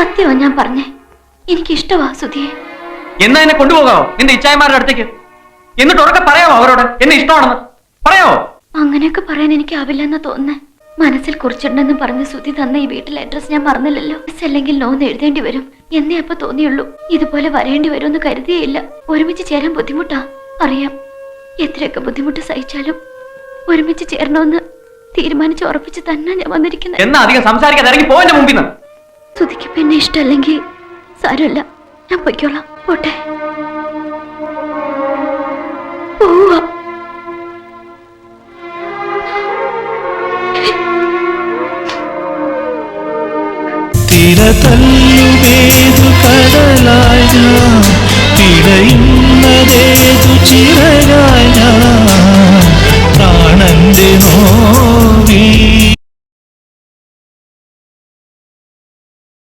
സത്യമാ ഞാൻ പറഞ്ഞേ. എനിക്ക് ഇഷ്ടമാ സുധിയെ. എന്നാ എന്നെ കൊണ്ടുപോകാവോ? നിന്റെ ഇച്ചായമാരുടെ അടുത്തേക്ക്? എന്നിട്ട് ഉറക്കെ പറയാമോ അവരോട്? എന്നെ ഇഷ്ടമാണെന്ന്? പറയാമോ അങ്ങനെയൊക്കെ പറയാൻ എനിക്ക് എനിക്കാവില്ലെന്ന് തോന്നുന്നേ. മനസ്സിൽ കുറിച്ചിട്ടുണ്ടെന്ന് പറഞ്ഞ് സുധി തന്ന ഈ വീട്ടിലെ അഡ്രസ് ഞാൻ മറന്നില്ലല്ലോ. മിസ് അല്ലെങ്കിൽ നോന്ന് എഴുതേണ്ടി വരും. എന്നേ അപ്പൊ തോന്നിയുള്ളൂ. ഇതുപോലെ വരേണ്ടി വരുമെന്ന് കരുതിയേയില്ല. ഒരുമിച്ച് ചേരാൻ ബുദ്ധിമുട്ടാ. അറിയാം. എത്രയൊക്കെ ബുദ്ധിമുട്ട് സഹിച്ചാലും ഒരുമിച്ച് ചേരണമെന്ന് തീരുമാനിച്ച് ഉറപ്പിച്ച് തന്നെ ഞാൻ വന്നിരിക്കുന്നത്. എന്നാ അധികം സംസാരിക്കാതെ ഇറങ്ങി പോവന്റെ മുമ്പിൽ നിന്ന് സുധിക്ക് പിന്നെ ഇഷ്ടമല്ലെങ്കിൽ സാരമില്ല. ഞാൻ പൊയ്ക്കോളാം. പോട്ടെ. പോവാ. തിരതല്ലുമേതു കടലായ തിരയുന്നതേതു ചിറകായ ഞാൻ പ്രാണന്റെ നോവീ